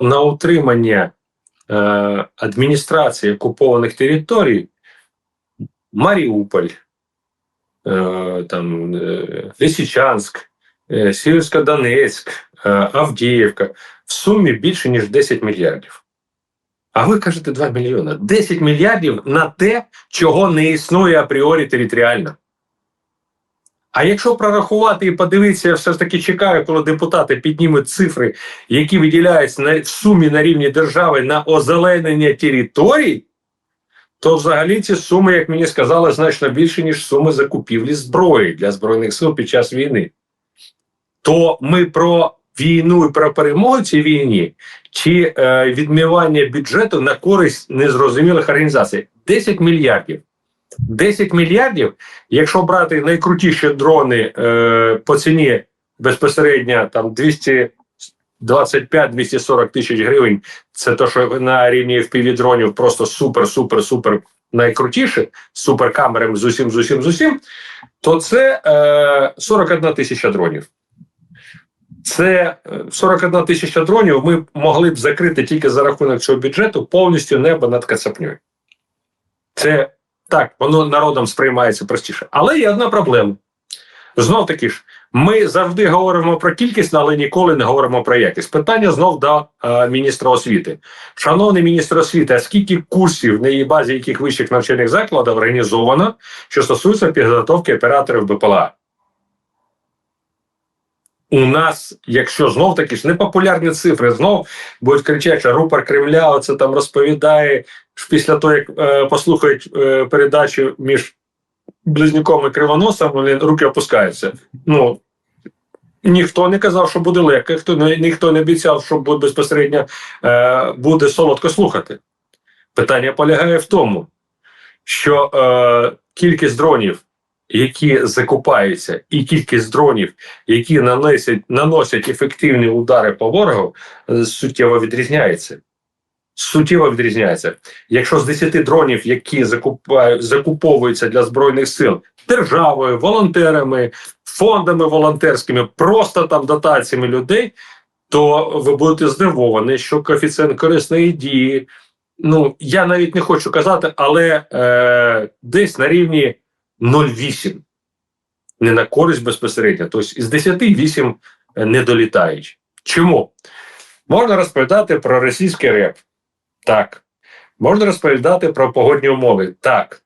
на утримання е, адміністрації окупованих територій Маріуполь, е, там, е, Лисичанськ, е, Сіверсько-Донецьк, е, Авдіївка в сумі більше ніж 10 мільярдів. А ви кажете 2 мільйони. 10 мільярдів на те, чого не існує апріорі територіально. А якщо прорахувати і подивитися, я все ж таки чекаю, коли депутати піднімуть цифри, які виділяються на сумі на рівні держави на озеленення територій, то взагалі ці суми, як мені сказали, значно більше, ніж суми закупівлі зброї для збройних сил під час війни. То ми про війну і про перемогу цій війні чи е, відмивання бюджету на користь незрозумілих організацій 10 мільярдів. 10 мільярдів, якщо брати найкрутіші дрони е, по ціні безпосередньо там 225-240 тисяч гривень, це то, що на рівні FPV дронів просто супер, супер, супер найкрутіше, з суперкамерами з усім, з усім, з усім, то це е, 41 тисяча дронів. Це е, 41 тисяча дронів ми могли б закрити тільки за рахунок цього бюджету повністю небо над Кацапнею. Це так, воно народом сприймається простіше. Але є одна проблема. Знов таки ж, ми завжди говоримо про кількість, але ніколи не говоримо про якість. Питання знов до е, міністра освіти. Шановний міністр освіти, а скільки курсів на її базі яких вищих навчальних закладів організовано, що стосується підготовки операторів БПЛА? У нас, якщо знов таки ж непопулярні цифри, знов будуть кричати, що рупор Кремля оце там розповідає після того, як е, послухають е, передачу між близнюком і кривоносом, вони руки опускаються. Ну ніхто не казав, що буде легко, хто ніхто не обіцяв, що буде безпосередньо е, буде солодко слухати. Питання полягає в тому, що е, кількість дронів, які закупаються, і кількість дронів, які наносять, наносять ефективні удари по ворогу, е, суттєво відрізняється суттєво відрізняється. Якщо з 10 дронів, які закуповуються для збройних сил державою, волонтерами, фондами волонтерськими, просто там дотаціями людей, то ви будете здивовані, що коефіцієнт корисної дії. Ну я навіть не хочу казати, але е, десь на рівні 0,8. Не на користь безпосередньо. Тобто із 10 8 не долітають. Чому? Можна розповідати про російський реп. Так. Можна розповідати про погодні умови. Так.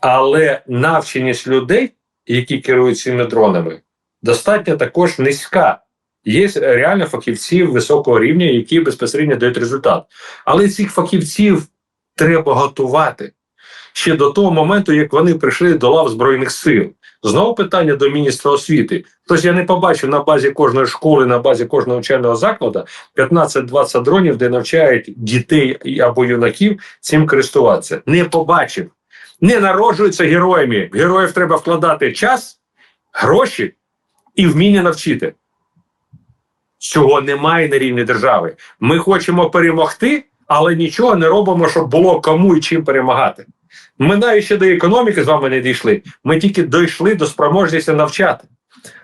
Але навченість людей, які керують цими дронами, достатньо також низька. Є реально фахівці високого рівня, які безпосередньо дають результат. Але цих фахівців треба готувати ще до того моменту, як вони прийшли до лав Збройних сил. Знову питання до міністра освіти. Тобто я не побачив на базі кожної школи, на базі кожного навчального закладу 15-20 дронів, де навчають дітей або юнаків цим користуватися. Не побачив. Не народжуються героями. Героїв треба вкладати час, гроші і вміння навчити. Цього немає на рівні держави. Ми хочемо перемогти, але нічого не робимо, щоб було кому і чим перемагати. Ми ще до економіки з вами не дійшли. Ми тільки дійшли до спроможності навчати.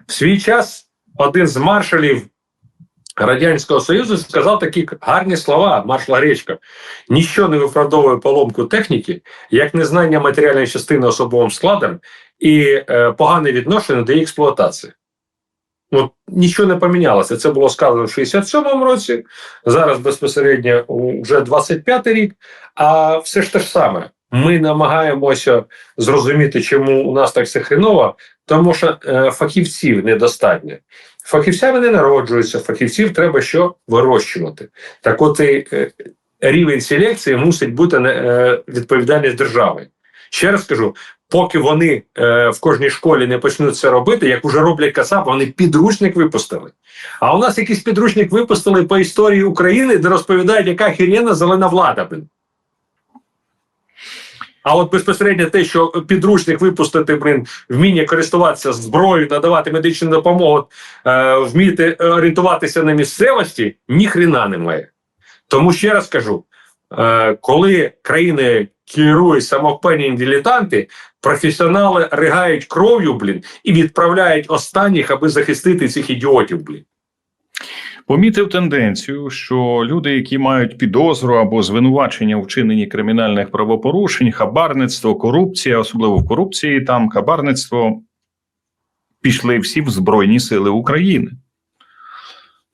В свій час один з маршалів Радянського Союзу сказав такі гарні слова, маршал Гречко. Ніщо не виправдовує поломку техніки, як незнання матеріальної частини особовим складом і е, погане відношення до її експлуатації. Ну, нічого не помінялося. Це було сказано в 67-му році, зараз безпосередньо вже 25-й рік, а все ж те ж саме. Ми намагаємося зрозуміти, чому у нас так все хреново, тому що е, фахівців недостатньо. Фахівцями не народжуються, фахівців треба що вирощувати. Так от і е, рівень селекції мусить бути е, відповідальність держави. Ще раз скажу, поки вони е, в кожній школі не почнуть це робити, як уже роблять Кацап, вони підручник випустили. А у нас якийсь підручник випустили по історії України, де розповідають, яка хірена зелена влада. А от безпосередньо те, що підручник випустити, блин, вміння користуватися зброєю, надавати медичну допомогу, е, вміти орієнтуватися на місцевості, ніхрена немає. Тому ще раз кажу: е, коли країни керують самопевні дилетанти, професіонали ригають кров'ю, блін, і відправляють останніх, аби захистити цих ідіотів, блін. Помітив тенденцію, що люди, які мають підозру або звинувачення у вчиненні кримінальних правопорушень, хабарництво, корупція, особливо в корупції, там хабарництво, пішли всі в Збройні Сили України.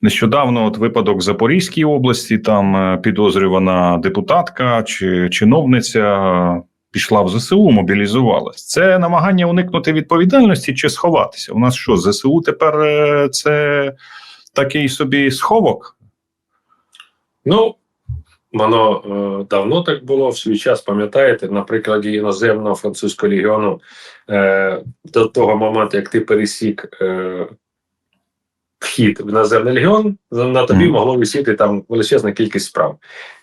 Нещодавно, от випадок в Запорізькій області, там е, підозрювана депутатка чи чиновниця е, пішла в ЗСУ, мобілізувалась. Це намагання уникнути відповідальності чи сховатися. У нас що, ЗСУ тепер е, це такий собі сховок? Ну, воно е, давно так було в свій час, пам'ятаєте, на прикладі іноземного французького легіону е, до того моменту, як ти пересік е, вхід в іноземний легіон, на тобі Мгм. могло висіти там величезна кількість справ.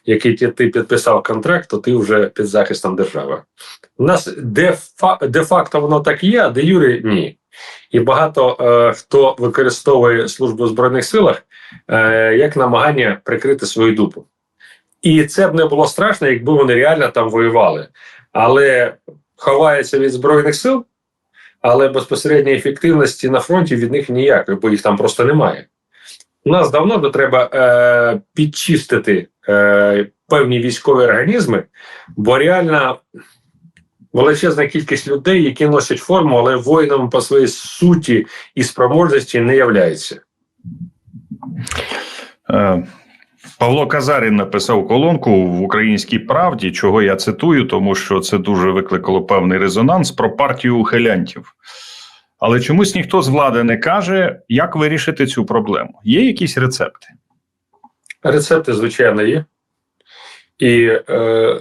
Які ті- ти підписав контракт, то ти вже під захистом держави. У нас де, фа, де воно так є, а де юрі ні. І багато е, хто використовує службу в Збройних силах е, як намагання прикрити свою дупу. І це б не було страшно, якби вони реально там воювали. Але ховаються від Збройних сил, але безпосередньої ефективності на фронті від них ніякої, бо їх там просто немає. У нас давно би треба е, підчистити е, певні військові організми, бо реально величезна кількість людей, які носять форму, але воїнами по своїй суті і спроможності не являються. Е, Павло Казарін написав колонку в Українській правді, чого я цитую, тому що це дуже викликало певний резонанс про партію ухилянтів. Але чомусь ніхто з влади не каже, як вирішити цю проблему. Є якісь рецепти? Рецепти, звичайно, є. І е,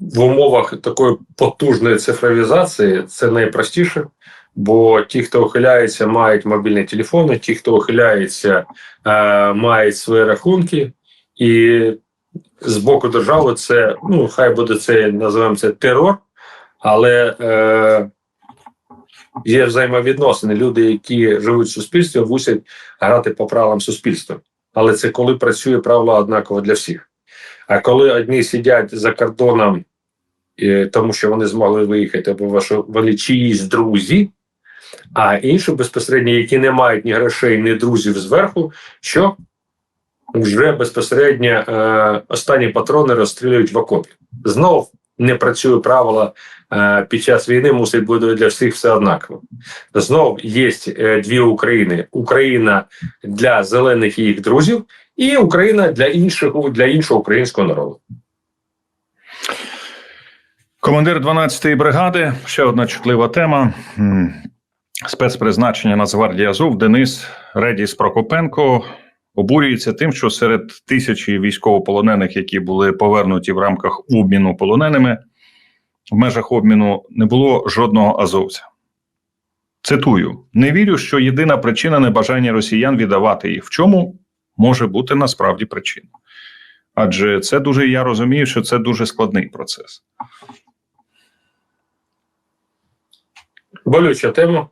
в умовах такої потужної цифровізації це найпростіше, бо ті, хто ухиляється, мають мобільні телефони, ті, хто ухиляється, е, мають свої рахунки, і з боку держави це, ну, хай буде це, називаємо це терор, але е, є взаємовідносини. Люди, які живуть в суспільстві, мусять грати по правилам суспільства. Але це коли працює правило однаково для всіх. А коли одні сидять за кордоном, е, тому що вони змогли виїхати, або ваші вони чиїсь друзі, а інші безпосередньо, які не мають ні грошей, ні друзів зверху, що вже безпосередньо е, останні патрони розстрілюють в окопі. Знов не працює правило е, під час війни, мусить бути для всіх все однаково. Знов є е, дві України: Україна для зелених і їх друзів, і Україна для іншого для іншого українського народу. Командир 12-ї бригади, ще одна чутлива тема. Спецпризначення Нацгвардії Азов Денис Редіс Прокопенко обурюється тим, що серед тисячі військовополонених, які були повернуті в рамках обміну полоненими, в межах обміну не було жодного азовця. Цитую: не вірю, що єдина причина небажання росіян віддавати їх. В чому може бути насправді причина? Адже це дуже я розумію, що це дуже складний процес. Болюча тема.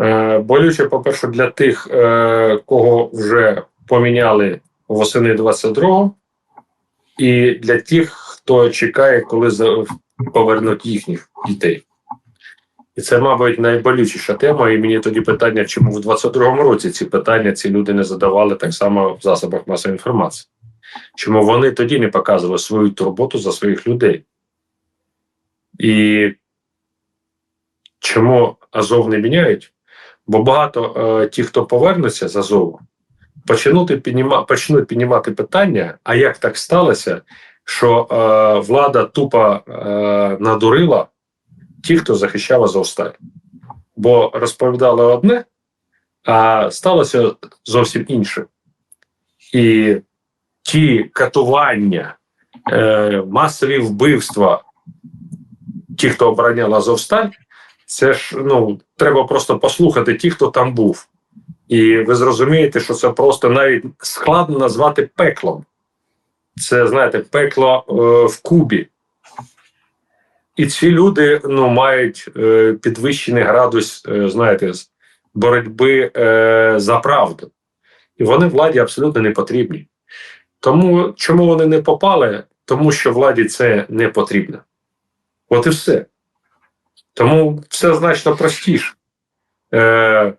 Е, болюча, по-перше, для тих, е, кого вже поміняли восени 22-го, і для тих, хто чекає, коли повернуть їхніх дітей. І це, мабуть, найболючіша тема. І мені тоді питання, чому в 22-му році ці питання ці люди не задавали так само в засобах масової інформації. Чому вони тоді не показували свою турботу за своїх людей? І чому Азов не міняють? Бо багато е, ті, хто повернеться з Азову, почнуть, підніма, почнуть піднімати питання, а як так сталося, що е, влада тупо е, надурила ті, хто захищав Азовсталь. Бо розповідали одне, а сталося зовсім інше. І ті катування, е, масові вбивства, ті, хто обороняли Азовсталь, це ж ну треба просто послухати ті, хто там був. І ви зрозумієте, що це просто навіть складно назвати пеклом. Це, знаєте, пекло е, в Кубі. І ці люди ну, мають е, підвищений градус, е, знаєте, боротьби е, за правду. І вони владі абсолютно не потрібні. Тому чому вони не попали? Тому що владі це не потрібно. От і все. Тому все значно простіше. Е,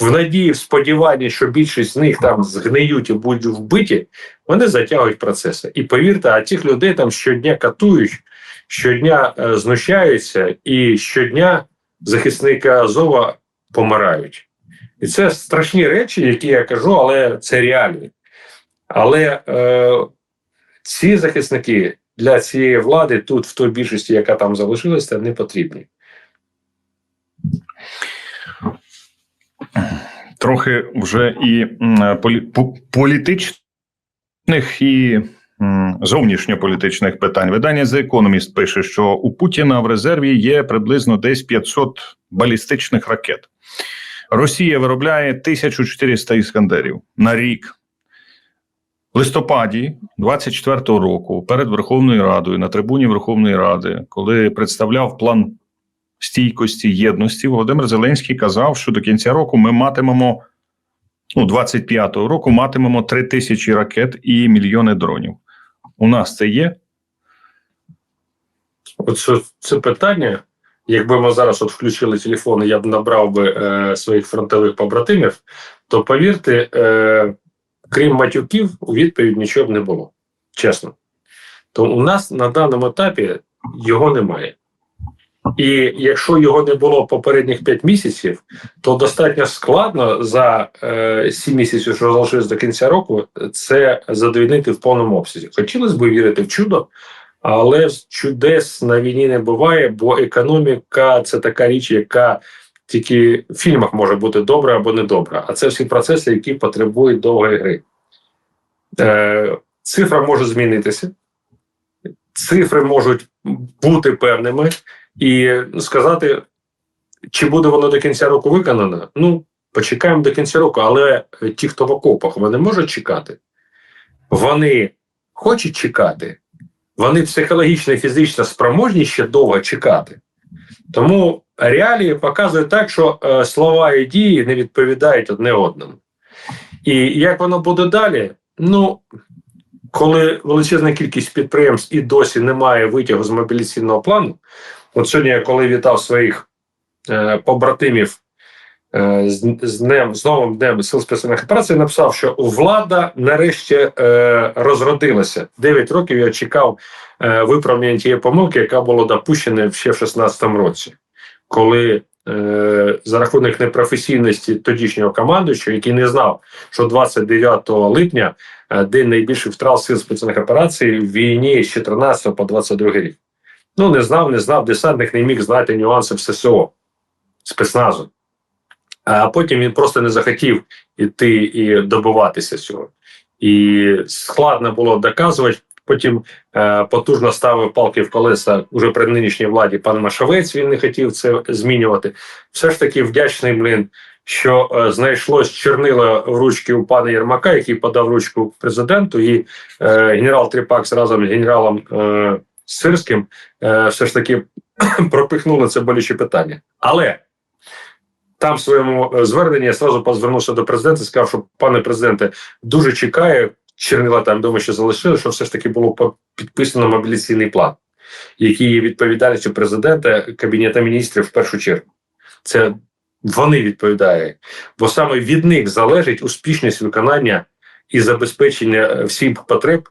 в надії, в сподіванні, що більшість з них там згниють і будуть вбиті, вони затягують процеси. І повірте, а цих людей там щодня катують, щодня е, знущаються, і щодня захисники Азова помирають. І це страшні речі, які я кажу, але це реальні. Але е, ці захисники для цієї влади тут, в той більшості, яка там залишилася, не потрібні. трохи вже і політичних і зовнішньополітичних питань. Видання The Economist пише, що у Путіна в резерві є приблизно десь 500 балістичних ракет. Росія виробляє 1400 іскандерів на рік. В листопаді 24-го року перед Верховною Радою на трибуні Верховної Ради, коли представляв план стійкості єдності, Володимир Зеленський казав, що до кінця року ми матимемо ну, 25-го року матимемо 3 тисячі ракет і мільйони дронів. У нас це є. Оце це питання. Якби ми зараз от включили телефони, я б набрав би е, своїх фронтових побратимів, то повірте, е, крім матюків, у відповідь нічого б не було. Чесно. То у нас на даному етапі його немає. І якщо його не було попередніх 5 місяців, то достатньо складно за е, 7 місяців, що залишилось до кінця року, це задовільнити в повному обсязі. Хотілося б вірити в чудо, але чудес на війні не буває, бо економіка це така річ, яка тільки в фільмах може бути добра або недобра. А це всі процеси, які потребують довгої гри. Е, цифра може змінитися, цифри можуть бути певними, і сказати, чи буде воно до кінця року виконано. Ну, почекаємо до кінця року, але ті, хто в окопах, вони можуть чекати. Вони хочуть чекати, вони психологічно і фізично спроможні ще довго чекати. Тому реалії показують так, що е, слова і дії не відповідають одне одному. І як воно буде далі? Ну, коли величезна кількість підприємств і досі немає витягу з мобілізаційного плану, от сьогодні, я коли вітав своїх е, побратимів з, з днем з новим днем сил спеціальних операцій, написав, що влада нарешті е, розродилася. Дев'ять років я чекав е, виправлення тієї помилки, яка була допущена ще в 2016 році, коли е, за рахунок непрофесійності тодішнього командуючого, який не знав, що 29 липня е, день найбільших втрат сил спеціальних операцій в війні з 14 по 22 рік. Ну, не знав, не знав, десантник не міг знати нюанси ССО, спецназу. А потім він просто не захотів іти і добиватися цього. І складно було доказувати. Потім е, потужно ставив палки в колеса уже при нинішній владі пан Машовець. Він не хотів це змінювати. Все ж таки вдячний блин, що е, знайшлось чорнило в ручки у пана Єрмака, який подав ручку президенту, і е, генерал Тріпак разом з генералом е, Сирським е, все ж таки пропихнули це болюче питання. Але там в своєму е, зверненні я сразу позвернувся до президента сказав, що пане президенте дуже чекає. Чернила там думаю, що залишили, що все ж таки було підписано мобілізаційний план, який є відповідальністю президента Кабінету міністрів в першу чергу. Це вони відповідають, бо саме від них залежить успішність виконання і забезпечення е, всіх потреб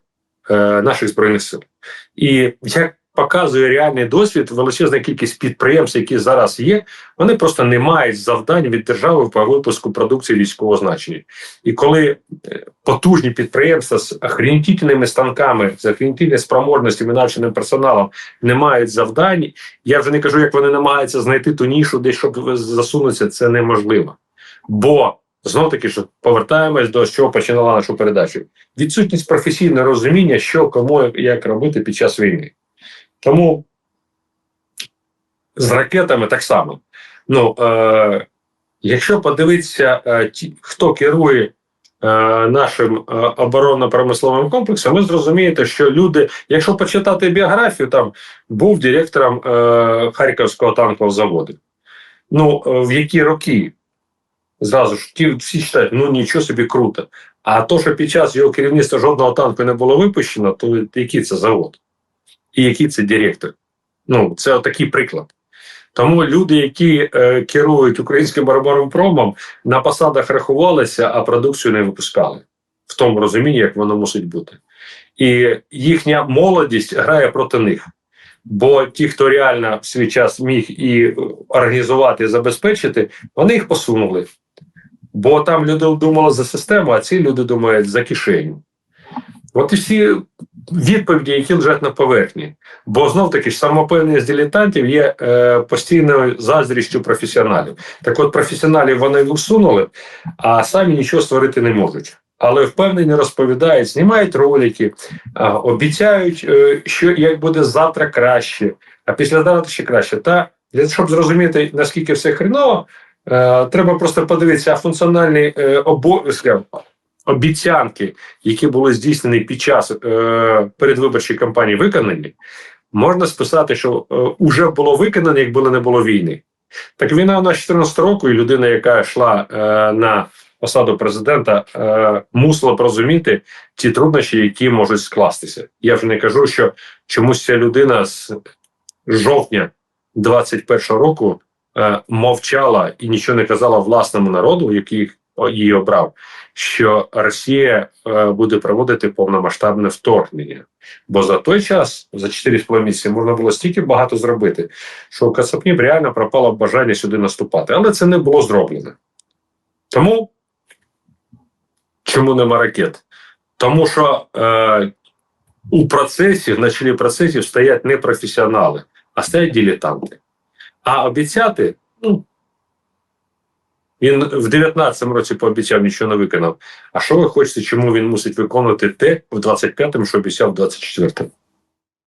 е, наших збройних сил. І як показує реальний досвід, величезна кількість підприємств, які зараз є, вони просто не мають завдань від держави по випуску продукції військового значення. І коли е, потужні підприємства з охренітельними станками, з охренітельними спроможностями, навченим персоналом не мають завдань, я вже не кажу, як вони намагаються знайти ту нішу, десь щоб засунутися, це неможливо. Бо знов таки, що повертаємось до чого починала нашу передачу. Відсутність професійного розуміння, що кому як робити під час війни. Тому з ракетами так само. Ну, е, якщо подивитися, е, ті, хто керує е, нашим е, оборонно-промисловим комплексом, ви зрозумієте, що люди, якщо почитати біографію, там був директором е, Харківського танкового заводу. Ну, е, в які роки? Зразу ж ті всі читають, ну нічого собі круто. А то, що під час його керівництва жодного танку не було випущено, то який це завод? І який це директор? Ну, це отакий приклад. Тому люди, які е, керують українським арморопромом, на посадах рахувалися, а продукцію не випускали в тому розумінні, як воно мусить бути. І їхня молодість грає проти них. Бо ті, хто реально в свій час міг і організувати, і забезпечити, вони їх посунули. Бо там люди думали за систему, а ці люди думають за кишеню. От і всі відповіді, які лежать на поверхні. Бо знов таки ж самопевність дилетантів є е, постійною заздрістю професіоналів. Так от професіоналів вони усунули, а самі нічого створити не можуть. Але впевнені розповідають, знімають ролики, обіцяють, е, що як буде завтра краще, а післязавтра ще краще. Та для щоб зрозуміти наскільки все хреново, е, треба просто подивитися а функціональні е, обов'язки, обіцянки, які були здійснені під час е, передвиборчої кампанії, виконані. Можна списати, що е, уже було виконано, якби не було війни. Так війна у нас 14 року, і людина, яка йшла е, на посаду президента, е, мусила б розуміти ті труднощі, які можуть скластися. Я вже не кажу, що чомусь ця людина з жовтня 21-го року е, мовчала і нічого не казала власному народу, який її обрав, що Росія е, буде проводити повномасштабне вторгнення. Бо за той час, за 4,5 місяці, можна було стільки багато зробити, що у Кацапнів реально пропало бажання сюди наступати. Але це не було зроблено. Тому чому нема ракет? Тому що е, у процесі, на чолі процесів стоять не професіонали, а стоять дилетанти. А обіцяти, ну, він в 19-му році пообіцяв, нічого не виконав. А що ви хочете, чому він мусить виконувати те в 25-му, що обіцяв в 24-му?